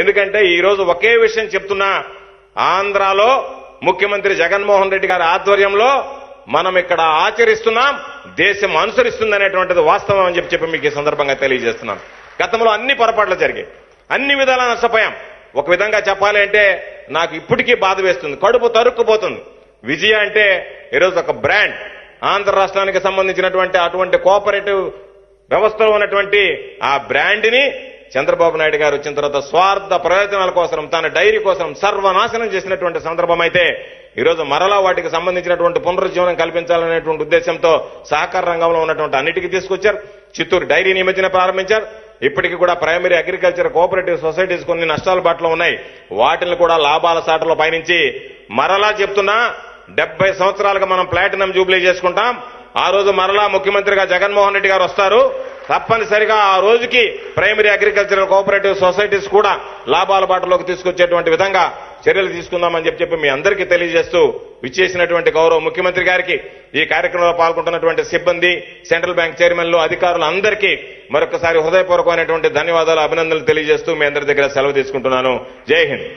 ఎందుకంటే ఈరోజు ఒకే విషయం చెప్తున్నా. ఆంధ్రాలో ముఖ్యమంత్రి జగన్మోహన్ రెడ్డి గారి ఆధ్వర్యంలో మనం ఇక్కడ ఆచరిస్తున్నాం దేశం అనుసరిస్తుందనేటువంటిది వాస్తవం అని చెప్పి చెప్పి మీకు ఈ సందర్భంగా తెలియజేస్తున్నాం గతంలో అన్ని పొరపాట్లు జరిగాయి. అన్ని విధాలా నష్టపోయాం. ఒక విధంగా చెప్పాలి అంటే నాకు ఇప్పటికీ బాధ వేస్తుంది. కడుపు తరుక్కుపోతుంది. విజయ అంటే ఈరోజు ఒక బ్రాండ్. ఆంధ్ర రాష్ట్రానికి సంబంధించినటువంటి అటువంటి కోఆపరేటివ్ వ్యవస్థలో ఉన్నటువంటి ఆ బ్రాండ్ని చంద్రబాబు నాయుడు గారు వచ్చిన తర్వాత స్వార్థ ప్రయోజనాల కోసం తన డైరీ కోసం సర్వనాశనం చేసినటువంటి సందర్భం అయితే ఈరోజు మరలా వాటికి సంబంధించినటువంటి పునరుజ్జీవనం కల్పించాలనేటువంటి ఉద్దేశంతో సహకార రంగంలో ఉన్నటువంటి అన్నిటికీ తీసుకొచ్చారు. చిత్తూరు డైరీ నిమజ్జన ప్రారంభించారు. ఇప్పటికీ కూడా ప్రైమరీ అగ్రికల్చర్ కోఆపరేటివ్ సొసైటీస్ కొన్ని నష్టాల బాటలో ఉన్నాయి. వాటిని కూడా లాభాల సాటలో పయనించి మరలా చెప్తున్నా డెబ్బై సంవత్సరాలుగా మనం ప్లాటినం జూబ్లీ చేసుకుంటాం. ఆ రోజు మరలా ముఖ్యమంత్రిగా జగన్మోహన్ రెడ్డి గారు వస్తారు. తప్పనిసరిగా ఆ రోజుకి ప్రైమరీ అగ్రికల్చరల్ కోఆపరేటివ్ సొసైటీస్ కూడా లాభాల బాటలోకి తీసుకొచ్చేటువంటి విధంగా చర్యలు తీసుకుందామని చెప్పి చెప్పి మీ అందరికీ తెలియజేస్తూ విచ్చేసినటువంటి గౌరవ ముఖ్యమంత్రి గారికి ఈ కార్యక్రమంలో పాల్గొంటున్నటువంటి సిబ్బంది సెంట్రల్ బ్యాంక్ చైర్మన్లు అధికారులు అందరికీ మరొకసారి హృదయపూర్వకమైనటువంటి ధన్యవాదాలు అభినందనలు తెలియజేస్తూ మీ అందరి దగ్గర సెలవు తీసుకుంటున్నాను. జై హింద్.